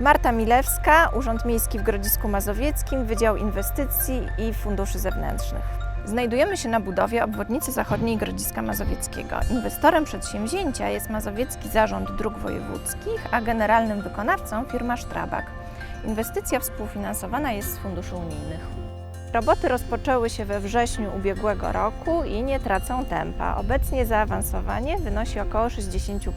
Marta Milewska, Urząd Miejski w Grodzisku Mazowieckim, Wydział Inwestycji i Funduszy Zewnętrznych. Znajdujemy się na budowie obwodnicy zachodniej Grodziska Mazowieckiego. Inwestorem przedsięwzięcia jest Mazowiecki Zarząd Dróg Wojewódzkich, a generalnym wykonawcą firma Strabag. Inwestycja współfinansowana jest z funduszy unijnych. Roboty rozpoczęły się we wrześniu ubiegłego roku i nie tracą tempa. Obecnie zaawansowanie wynosi około 60%.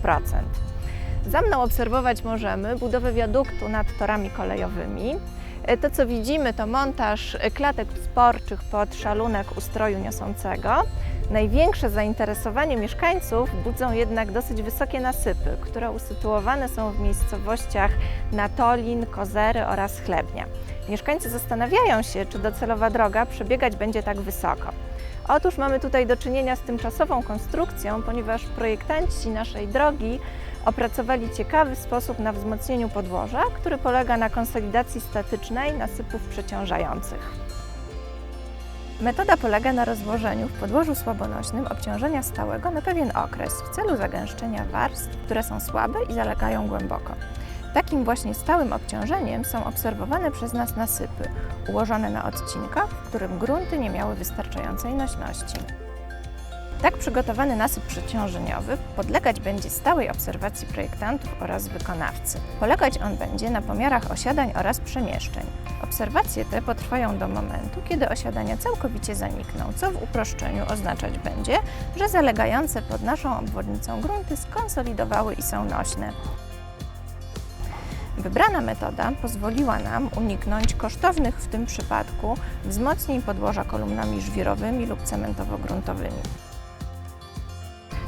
Za mną obserwować możemy budowę wiaduktu nad torami kolejowymi. E, To, co widzimy, to montaż klatek sporczych pod szalunek ustroju niosącego. Największe zainteresowanie mieszkańców budzą jednak dosyć wysokie nasypy, które usytuowane są w miejscowościach Natolin, Kozery oraz Chlebnia. Mieszkańcy zastanawiają się, czy docelowa droga przebiegać będzie tak wysoko. Otóż mamy tutaj do czynienia z tymczasową konstrukcją, ponieważ projektanci naszej drogi opracowali ciekawy sposób na wzmocnieniu podłoża, który polega na konsolidacji statycznej nasypów przeciążających. Metoda polega na rozłożeniu w podłożu słabonośnym obciążenia stałego na pewien okres w celu zagęszczenia warstw, które są słabe i zalegają głęboko. Takim właśnie stałym obciążeniem są obserwowane przez nas nasypy, ułożone na odcinkach, w którym grunty nie miały wystarczającej nośności. Tak przygotowany nasyp przeciążeniowy podlegać będzie stałej obserwacji projektantów oraz wykonawcy. Polegać on będzie na pomiarach osiadań oraz przemieszczeń. Obserwacje te potrwają do momentu, kiedy osiadania całkowicie zanikną, co w uproszczeniu oznaczać będzie, że zalegające pod naszą obwodnicą grunty skonsolidowały i są nośne. Wybrana metoda pozwoliła nam uniknąć kosztownych w tym przypadku wzmocnień podłoża kolumnami żwirowymi lub cementowo-gruntowymi.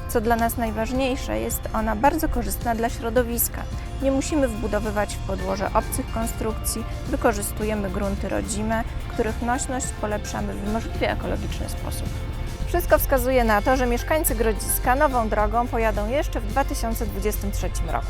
Co dla nas najważniejsze, jest ona bardzo korzystna dla środowiska. Nie musimy wbudowywać w podłoże obcych konstrukcji, wykorzystujemy grunty rodzime, których nośność polepszamy w możliwie ekologiczny sposób. Wszystko wskazuje na to, że mieszkańcy Grodziska nową drogą pojadą jeszcze w 2023 roku.